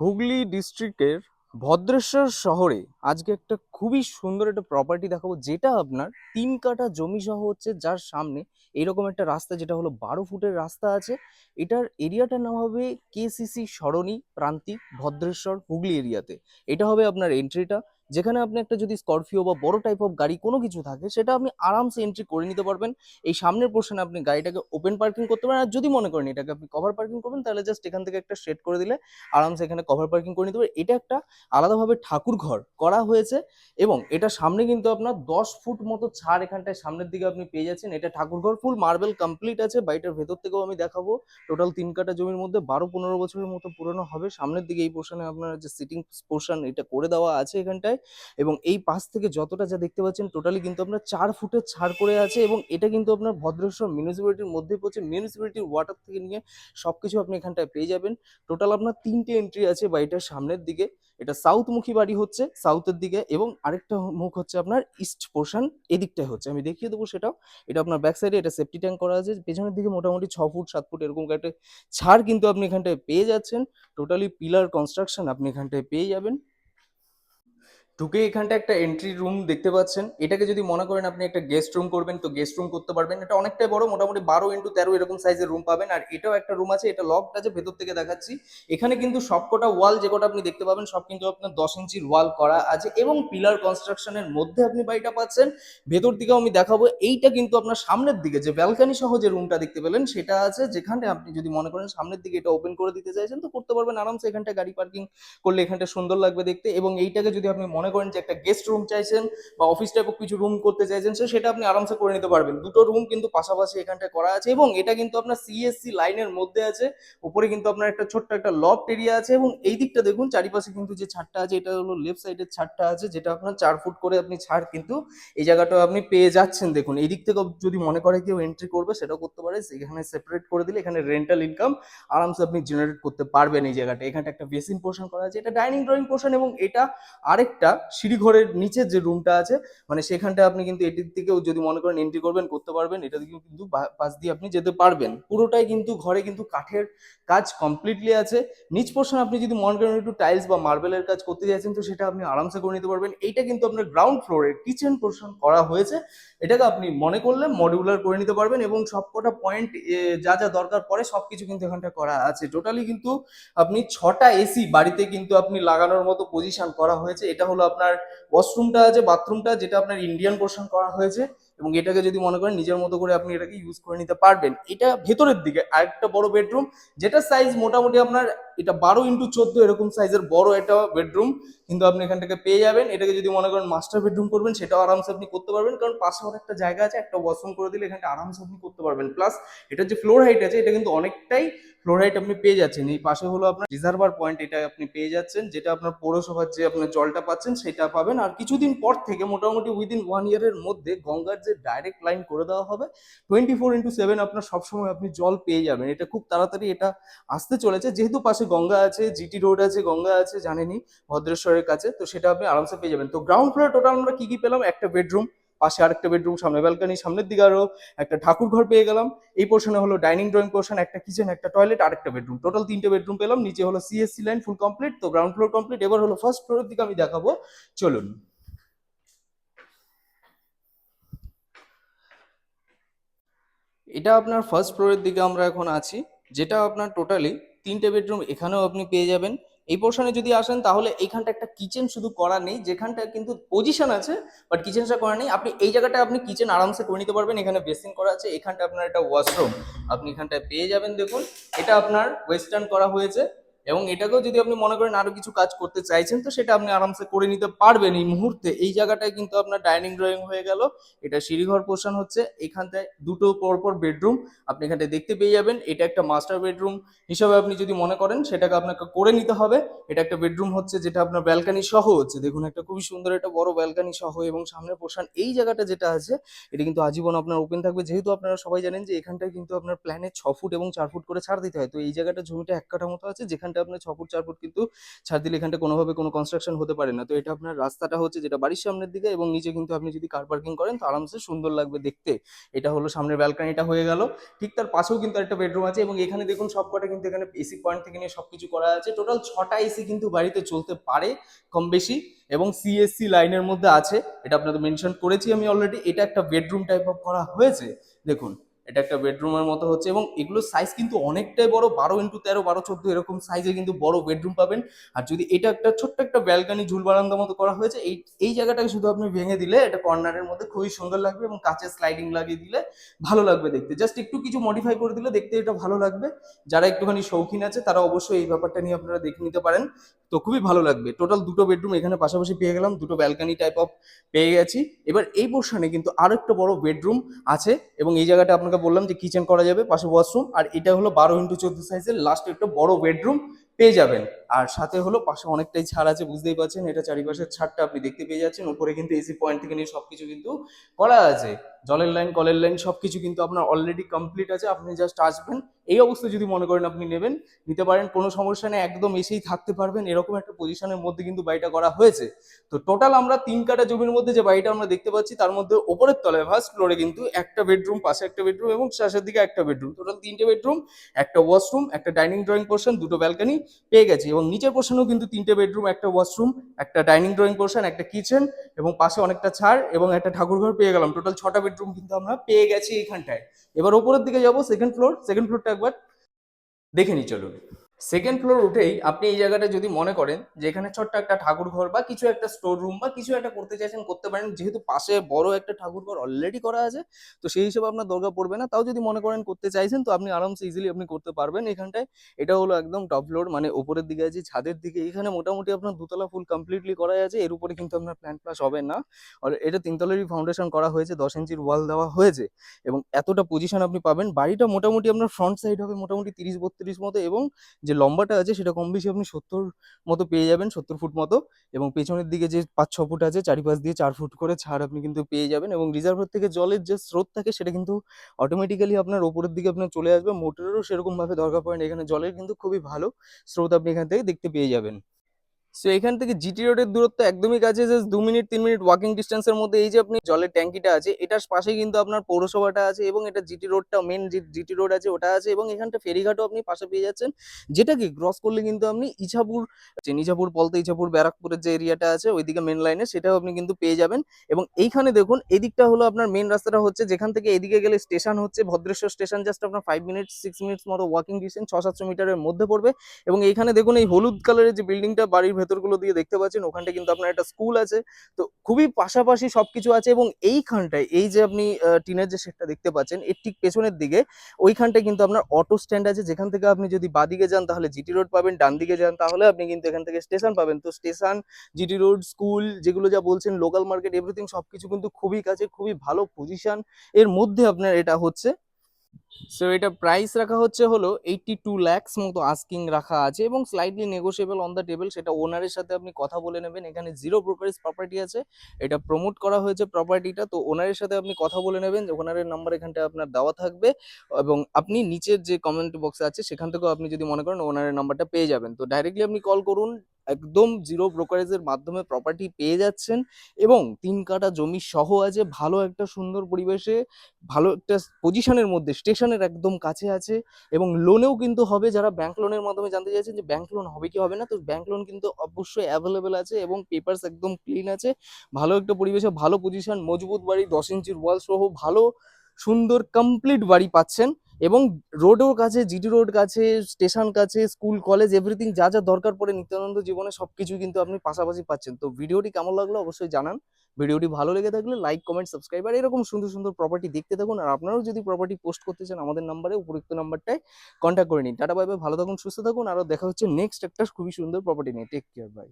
হুগলি ডিস্ট্রিক্টের ভদ্রেশ্বর শহরে আজকে একটা খুবই সুন্দর একটা প্রপার্টি দেখাবো, যেটা আপনার তিন কাঠা জমি সহ হচ্ছে যার সামনে এরকম একটা রাস্তা, যেটা হলো বারো ফুটের রাস্তা আছে। এটার এরিয়াটার নাম হবে কেসিসি সরণি প্রান্তিক ভদ্রেশ্বর হুগলি এরিয়াতে এটা হবে আপনার এন্ট্রিটা যেখানে আপনি একটা যদি স্করপিও বা বড় টাইপ অফ গাড়ি কোনো কিছু থাকে, সেটা আপনি আরামসে এন্ট্রি করে নিতে পারবেন। এই সামনের পোর্শনে আপনি গাড়িটাকে ওপেন পার্কিং করতে পারেন। আর যদি মনে করেন এটাকে আপনি কভার পার্কিং করবেন, তাহলে জাস্ট এখান থেকে একটা সেট করে দিলে আরামসে এখানে কভার পার্কিং করে নিতে পারবেন। এটা একটা আলাদাভাবে ঠাকুর ঘর করা হয়েছে এবং এটা সামনে কিন্তু আপনার দশ ফুট মতো ছাড় এখানটায় সামনের দিকে আপনি পেয়ে যাচ্ছেন। এটা ঠাকুরঘর ফুল মার্বেল কমপ্লিট আছে। বাড়িটার ভেতর থেকেও আমি দেখাবো। টোটাল তিন কাটা জমির মধ্যে বারো পনেরো বছরের মতো পুরনো হবে। সামনের দিকে এই পোর্শনে আপনার যে সিটিং পোর্শন এটা করে দেওয়া আছে এখানটায় এবং এই পাশ থেকে যতটা যা দেখতে পাচ্ছেন টোটালি কিন্তু আপনার চার ফুটের ছাড় করে আছে এবং এটা কিন্তু আপনার ভদ্রেশ্বর মিউনিসিপ্যালিটির মধ্যে পড়ছে। মিউনিসিপ্যালিটির ওয়াটার থেকে নিয়ে সবকিছু আপনি এখানটায় পেয়ে যাবেন। টোটাল আপনার তিনটে এন্ট্রি আছে বাড়িটার সামনের দিকে। এটা সাউথমুখী বাড়ি হচ্ছে সাউথের দিকে, এবং আরেকটা মুখ হচ্ছে আপনার ইস্ট পোর্শন এদিকটায় হচ্ছে। আমি দেখিয়ে দেবো সেটাও। এটা আপনার ব্যাক সাইডে এটা সেফটি ট্যাঙ্ক করা আছে। পেছনের দিকে মোটামুটি ছ ফুট, সাত ফুট এরকম একটা ছাড় কিন্তু আপনি এখানটায় পেয়ে যাচ্ছেন। টোটালি পিলার কনস্ট্রাকশন আপনি এখানটায় পেয়ে যাবেন। ঢুকে এখানটা একটা এন্ট্রি রুম দেখতে পাচ্ছেন। এটাকে যদি মনে করেন আপনি একটা গেস্ট রুম করবেন, তো গেস্ট রুম করতে পারবেন। এটা অনেকটাই বড়, মোটামুটি বারো ইন্টু তেরো এরকম সাইজের রুম পাবেন। আর এটাও একটা রুম আছে, এটা লকড আছে, ভেতর থেকে দেখাচ্ছি। এখানে কিন্তু সবকটা ওয়াল যে কটা আপনি দেখতে পাবেন, সব কিন্তু আপনার দশ ইঞ্চির ওয়াল করা আছে এবং পিলার কনস্ট্রাকশনের মধ্যে আপনি বাড়িটা পাচ্ছেন। ভেতর দিকেও আমি দেখাবো, এইটা কিন্তু আপনার সামনের দিকে যে ব্যালকানি সহ যে রুমটা দেখতে পেলেন, সেটা আছে যেখানে আপনি যদি মনে করেন সামনের দিকে এটা ওপেন করে দিতে চাইছেন, তো করতে পারবেন আরামসে। এখানটা গাড়ি পার্কিং করলে এখানটা সুন্দর লাগবে দেখতে এবং এইটাকে যদি আপনি মনে করেন যে একটা গেস্ট রুম চাইছেন বা অফিস টাইপ কিছু রুম করতে চাইছেন, সে সেটা আপনি আরামসে করে নিতে পারবেন। দুটো রুম কিন্তু পাশাপাশি এখানটায় করা আছে এবং এটা কিন্তু আপনার সিএসসি লাইনের মধ্যে আছে। উপরে কিন্তু আপনার একটা ছোট্ট একটা লফট এরিয়া আছে এবং এই দিকটা দেখুন, চারিপাশে কিন্তু যে ছাদটা আছে, এটা হলো লেফট সাইডের ছাদটা আছে, যেটা আপনার চার ফুট করে আপনি ছাড় কিন্তু এই জায়গাটা আপনি পেয়ে যাচ্ছেন। দেখুন এই দিক থেকে যদি মনে করে কেউ এন্ট্রি করবে, সেটাও করতে পারে। এখানে সেপারেট করে দিলে এখানে রেন্টাল ইনকাম আরামসে আপনি জেনারেট করতে পারবেন এই জায়গাটা। এখানটা একটা বেসিন পোর্শন করা আছে, এটা ডাইনিং ড্রয়িং পোর্শন এবং এটা আরেকটা সিঁড়িঘরের নিচের যে রুমটা আছে মানে সেখানটা আপনি কিন্তু এটির দিকেও যদি মনে করেন এন্ট্রি করবেন, করতে পারবেন এটা দিকেও কিন্তু পাশ দিয়ে আপনি যেতে পারবেন। পুরোটাই কিন্তু ঘরে কিন্তু কাঠের কাজ কমপ্লিটলি আছে। নিচ পোর্শন আপনি যদি মনে করেন একটু টাইলস বা মার্বেলের কাজ করতে চাইছেন তো সেটা আপনি আরামসে করে নিতে পারবেন। এইটা কিন্তু আপনার গ্রাউন্ড ফ্লোরের কিচেন পোর্শন করা হয়েছে। এটাকে আপনি মনে করলে মডিউলার করে নিতে পারবেন এবং সবকটা পয়েন্ট যা যা দরকার পড়ে সবকিছু কিন্তু এখানটা করা আছে। টোটালি কিন্তু আপনি ছটা এসি বাড়িতে কিন্তু আপনি লাগানোর মতো পজিশন করা হয়েছে। এটা হলো আপনার ওয়াশরুমটা আছে বাথরুমটা যেটা আপনার ইন্ডিয়ান পোর্শন করা হয়েছে এবং এটাকে যদি মনে করেন নিজের মতো করে আপনি এটাকে ইউজ করে নিতে পারবেন। এটা ভেতরের দিকে আরেকটা বড় বেডরুম যেটা সাইজ মোটামুটি আপনার এটা বারো ইন্টু চোদ্দ এরকম সাইজের বড় একটা বেডরুম কিন্তু আপনি এখান থেকে পেয়ে যাবেন। এটাকে যদি মনে করেন মাস্টার বেডরুম করবেন, সেটাও আরামসে আপনি করতে পারবেন। কারণ পাশে একটা জায়গা আছে, একটা ওয়াশরুম করে দিলে এখানটা আরামসে আপনি করতে পারবেন। প্লাস এটার যে ফ্লোর হাইট আছে, এটা কিন্তু অনেকটাই ফ্লোর হাইট আপনি পেয়ে যাচ্ছেন। এই পাশে হলো আপনার রিজার্ভার পয়েন্ট এটা আপনি পেয়ে যাচ্ছেন, যেটা আপনার পৌরসভার যে আপনার জলটা পাচ্ছেন, সেটা পাবেন। আর কিছুদিন পর থেকে, মোটামুটি উইদিন ওয়ান ইয়ারের মধ্যে গঙ্গার যে ডাইরেক্ট লাইন করে দেওয়া হবে টোয়েন্টি ফোর ইন্টু সেভেন আপনার সবসময় আপনি জল পেয়ে যাবেন। এটা খুব তাড়াতাড়ি এটা আসতে চলেছে। যেহেতু পাশে গঙ্গা আছে জিটি রোড আছে, গঙ্গা আছে, জানেনই, ভদ্রেশ্বরের কাছে, তো সেটা আপনি আরামসে পেয়ে যাবেন। তো গ্রাউন্ড ফ্লোরে টোটাল আমরা কি কি পেলাম? একটা বেডরুম পাশে আরেকটা বেডরুম সামনে ব্যালকানি সামনের দিকে আরও একটা ঠাকুর ঘর পেয়ে গেলাম। এই পোর্শনে হলো ডাইনিং ড্রয়িং পোর্শন একটা কিচেন একটা টয়লেট আর একটা বেডরুম টোটাল তিনটে বেডরুম পেলাম, নিচে হলো সিএসসি লাইন ফুল কমপ্লিট তো গ্রাউন্ড ফ্লোর কমপ্লিট এবার হলো ফার্স্ট ফ্লোরের দিকে আমি দেখাবো। চলুন। এটা আপনার ফার্স্ট ফ্লোরের দিকে আমরা এখন আছি, যেটা আপনার টোটালি তিনটে বেডরুম এখানেও আপনি পেয়ে যাবেন। এই পোর্শনে যদি আসেন, তাহলে এইখানটা একটা কিচেন শুধু করা নেই যেখানটা কিন্তু পজিশন আছে বাট কিচেনটা করা নেই। আপনি এই জায়গাটা আপনি কিচেন আরামসে করে নিতে পারবেন, এখানে বেসিন করা আছে এখানটা আপনার একটা ওয়াশরুম আপনি এখানটায় পেয়ে যাবেন, দেখুন। এটা আপনার ওয়েস্টার্ন করা হয়েছে। এবং এটাকেও যদি আপনি মনে করেন আরও কিছু কাজ করতে চাইছেন, তো সেটা আপনি আরামসে করে নিতে পারবেন এই মুহূর্তে। এই জায়গাটায় কিন্তু আপনার ডাইনিং ড্রয়িং হয়ে গেল, এটা সিঁড়িঘর পোর্শন হচ্ছে, এখানটায় দুটো পরপর বেডরুম আপনি এখানটায় দেখতে পেয়ে যাবেন। এটা একটা মাস্টার বেডরুম হিসাবে আপনি যদি মনে করেন, সেটাকে আপনাকে করে নিতে হবে। এটা একটা বেডরুম হচ্ছে যেটা আপনার ব্যালকানি সহ হচ্ছে। দেখুন একটা খুবই সুন্দর একটা বড় ব্যালকানি সহ এবং সামনের পোর্শন এই জায়গাটা যেটা আছে, এটা কিন্তু আজীবন আপনার ওপেন থাকবে। যেহেতু আপনারা সবাই জানেন যে এখানটায় কিন্তু আপনার প্ল্যানে ছ ফুট এবং চার ফুট করে ছাড় দিতে হয়, তো এই জায়গাটা জমিটা এক কাঠা মতো আছে, যেখানটা আপনার ছ ফুট, চার ফুট কিন্তু ছাড় দিলে এখানটা কোনোভাবে কোনো কনস্ট্রাকশন হতে পারে না। তো এটা আপনার রাস্তাটা হচ্ছে যেটা বাড়ির সামনের দিকে এবং নিচে কিন্তু আপনি যদি কার পার্কিং করেন তো আরামসে সুন্দর লাগবে দেখতে। এটা হলো সামনের ব্যালকানিটা হয়ে গেল। ঠিক তার পাশেও কিন্তু একটা বেডরুম আছে এবং এখানে দেখুন সব কটা কিন্তু এখানে এসি পয়েন্ট থেকে নিয়ে সবকিছু করা আছে। টোটাল ছটা এসি কিন্তু বাড়িতে চলতে পারে কম বেশি এবং সিএসসি লাইনের মধ্যে আছে। এটা আপনাদের মেনশন করেছি আমি অলরেডি এটা একটা বেডরুম টাইপ অফ করা হয়েছে। দেখুন। এটা একটা বেডরুমের মতো হচ্ছে এবং এগুলোর সাইজ কিন্তু অনেকটাই বড়, বারো ইন্টু তেরো, বারো, চোদ্দ এরকম সাইজে কিন্তু বড় বেডরুম পাবেন। আর যদি এটা একটা ছোট্ট একটা ব্যালকানি ঝুল বারান্দা মতো করা হয়েছে, এই এই জায়গাটাকে শুধু আপনি ভেঙে দিলে এটা কর্নারের মধ্যে খুবই সুন্দর লাগবে এবং কাঁচের স্লাইডিং লাগিয়ে দিলে ভালো লাগবে দেখতে। জাস্ট একটু কিছু মডিফাই করে দিলে দেখতে এটা ভালো লাগবে। যারা একটুখানি শৌখিন আছে তারা অবশ্যই এই ব্যাপারটা নিয়ে আপনারা দেখে নিতে পারেন। তো খুবই ভালো লাগবে। টোটাল দুটো বেডরুম এখানে পাশাপাশি পেয়ে গেলাম, দুটো ব্যালকানি টাইপ অফ পেয়ে গেছি। এবার এই পোর্শনে কিন্তু আরও একটা বড় বেডরুম আছে এবং এই জায়গাটা আপনাকে বললাম যে কিচেন করা যাবে, পাশে ওয়াশরুম আর এটা হলো বারো ইন্টু চোদ্দ সাইজের লাস্ট একটা বড় বেডরুম পেয়ে যাবেন। আর সাথে হলো পাশে অনেকটাই ছাড় আছে, বুঝতেই পারছেন, এটা চারিপাশের ছাড়টা আপনি দেখতে পেয়ে যাচ্ছেন, উপরে কিন্তু এসি পয়েন্ট থেকে নিয়ে সবকিছু কিন্তু করা আছে। জলের লাইন কলের লাইন সবকিছু কিন্তু আপনার অলরেডি কমপ্লিট আছে, আপনি জাস্ট আসবেন। এই অবস্থায় যদি মনে করেন আপনি নেবেন, নিতে পারেন, কোনো সমস্যা নেই, একদম এসেই থাকতে পারবেন। এরকম একটা পজিশনের মধ্যে কিন্তু বাড়িটা করা হয়েছে। তো টোটাল আমরা তিন কাটা জমির মধ্যে যে বাড়িটা আমরা দেখতে পাচ্ছি, তার মধ্যে ওপরের তলায় ফার্স্ট ফ্লোরে কিন্তু একটা বেডরুম পাশে একটা বেডরুম এবং শেষের দিকে একটা বেডরুম টোটাল তিনটে বেডরুম একটা ওয়াশরুম একটা ডাইনিং ড্রয়িং পোর্শন দুটো ব্যালকানি পেয়ে গেছি। এবং নিচের পোর্শনেও কিন্তু তিনটে বেডরুম একটা ওয়াশরুম একটা ডাইনিং ড্রয়িং পোর্শন একটা কিচেন এবং পাশে অনেকটা ছাড় এবং একটা ঠাকুরঘর পেয়ে গেলাম। টোটাল ছটা বেডরুম কিন্তু আমরা পেয়ে গেছি এখানটায় এবার ওপরের দিকে যাব সেকেন্ড ফ্লোর সেকেন্ড ফ্লোরটা একবার দেখে নিই, চলুন। সেকেন্ড ফ্লোর উঠেই আপনি এই জায়গাটা যদি মনে করেন যে এখানে ছোট্ট একটা ঠাকুর ঘর বা কিছু একটা স্টোর রুম বা কিছু একটা করতে চাইছেন, করতে পারেন, যেহেতু পাশে বড় একটা ঠাকুর ঘর অলরেডি করা আছে, তো সেই হিসেবে আপনার দরকার পড়বে না। তাও যদি মনে করেন করতে চাইছেন, তো আপনি আরামসে ইজিলি আপনি করতে পারবেন। এখানটায় এটা হলো একদম টপ ফ্লোর মানে ওপরের দিকে আছে, ছাদের দিকে। এখানে মোটামুটি আপনার দুতলা ফুল কমপ্লিটলি করা আছে। এর উপরে কিন্তু আপনার প্ল্যান প্লাস হবে না। আর এটা তিনতলারই ফাউন্ডেশন করা হয়েছে, দশ ইঞ্চির ওয়াল দেওয়া হয়েছে। এবং এতটা পজিশন আপনি পাবেন। বাড়িটা মোটামুটি আপনার ফ্রন্ট সাইড হবে মোটামুটি তিরিশ বত্রিশ মতো এবং যে লম্বাটা আছে সেটা কম বেশি আপনি সত্তর মতো পেয়ে যাবেন, সত্তর ফুট মতো এবং পেছনের দিকে যে পাঁচ ছ ফুট আছে, চারিপাশ দিয়ে চার ফুট করে ছাড় আপনি কিন্তু পেয়ে যাবেন এবং রিজার্ভার থেকে জলের যে স্রোত থাকে সেটা কিন্তু অটোমেটিক্যালি আপনার ওপরের দিকে আপনার চলে আসবে। মোটরেরও সেরকমভাবে দরকার পড়ে না, এখানে জলের কিন্তু খুবই ভালো স্রোত আপনি এখান থেকে দেখতে পেয়ে যাবেন। সো এখান থেকে জিটি রোডের দূরত্ব একদমই কাছে জাস্ট দু মিনিট, তিন মিনিট ওয়াকিং ডিস্টেন্সের মধ্যে এই যে আপনি জলের ট্যাঙ্কিটা আছে, এটার পাশে কিন্তু আপনার পৌরসভাটা আছে এবং এটা জিটি রোডটা মেন জিটি রোড আছে, ওটা আছে এবং এখানটা ফেরিঘাটও আপনি পাশে পেয়ে যাচ্ছেন। যেটাকে ক্রস করলে কিন্তু আপনি ইছাপুর নিজাপুর বলতে ইছাপুর, ব্যারাকপুরের যে এরিয়াটা আছে, ওইদিকে মেন লাইনে সেটাও আপনি কিন্তু পেয়ে যাবেন। এবং এইখানে দেখুন, এদিকটা হলো আপনার মেন রাস্তাটা হচ্ছে, যেখান থেকে এদিকে গেলে স্টেশন হচ্ছে, ভদ্রেশ্বর স্টেশন জাস্ট আপনার ফাইভ মিনিটস সিক্স মিনিটস মতো ওয়াকিং ডিস্টেন্স ছ সাতশো মিটারের মধ্যে পড়বে। এবং এইখানে দেখুন, এই হলুদ কালারের যে বিল্ডিংটা বাড়ির ভেতরগুলো দিয়ে দেখতে পাচ্ছেন ওখানটা কিন্তু আপনার একটা স্কুল আছে। তো খুবই পাশাপাশি সবকিছু আছে এবং এইখানটায়, এই যে আপনি টিনের যে সেটটা দেখতে পাচ্ছেন, এর ঠিক পেছনের দিকে ওইখানটায় কিন্তু আপনার অটো স্ট্যান্ড আছে। যেখান থেকে আপনি যদি বাদিকে যান তাহলে জিটি রোড পাবেন ডান দিকে যান তাহলে আপনি কিন্তু এখান থেকে স্টেশন পাবেন। তো স্টেশন জিটি রোড স্কুল যেগুলো যা বলছেন লোকাল মার্কেট এভরিথিং সবকিছু কিন্তু খুবই কাছে, খুবই ভালো পজিশন এর মধ্যে আপনার এটা হচ্ছে সো এটা প্রাইস রাখা হচ্ছে হলো এইটটি টু ল্যাক্স মতো আস্কিং রাখা আছে এবং slightly negotiable on the table সেটা ওনারের সাথে আপনি কথা বলে নেবেন। এখানে জিরো ব্রোকারেজ প্রপার্টি আছে, এটা প্রমোট করা হয়েছে প্রপার্টিটা তো ওনারের সাথে আপনি কথা বলে নেবেন ওনারের নাম্বার এখানটা আপনার দেওয়া থাকবে এবং আপনি নিচের যে কমেন্ট বক্সে আছে সেখান থেকেও আপনি যদি মনে করেন ওনারের নাম্বারটা পেয়ে যাবেন। তো ডাইরেক্টলি আপনি কল করুন একদম জিরো ব্রোকারেজের মাধ্যমে প্রপার্টি পেয়ে যাচ্ছেন এবং তিন কাটা জমি সহ আছে, ভালো একটা সুন্দর পরিবেশে, ভালো একটা পজিশনের মধ্যে স্টেশনের একদম কাছে আছে এবং লোনেও কিন্তু হবে, যারা ব্যাংক লোনের মাধ্যমে জানতে চাইছেন যে ব্যাংক লোন হবে কি হবে না, তো ব্যাংক লোন কিন্তু অবশ্যই অ্যাভেলেবেল আছে এবং পেপারস একদম ক্লিন আছে। ভালো একটা পরিবেশে, ভালো পজিশন মজবুত বাড়ি, দশ ইঞ্চির ওয়াল সহ ভালো, সুন্দর কমপ্লিট বাড়ি পাচ্ছেন। এবং রোডও কাছে জিটি রোড কাছে, স্টেশন কাছে, স্কুল, কলেজ এভরিথিং যা যা দরকার পড়ে নিত্যানন্দ জীবনে সবকিছু কিন্তু আপনি পাশাপাশি পাচ্ছেন। তো ভিডিওটি কেমন লাগল অবশ্যই জানান। ভিডিওটি ভালো লেগে থাকলে লাইক কমেন্ট সাবস্ক্রাইব আর এরকম সুন্দর সুন্দর প্রপার্টি দেখতে থাকুন। আর আপনারাও যদি প্রপার্টি পোস্ট করতে চান আমাদের নাম্বারে উপযুক্ত নাম্বারটায় কন্ট্যাক্ট করে নিন। টাটা বাই ভালো থাকুন, সুস্থ থাকুন। আরও দেখা হচ্ছে নেক্সট একটা খুবই সুন্দর প্রপার্টি নিয়ে। Take care bye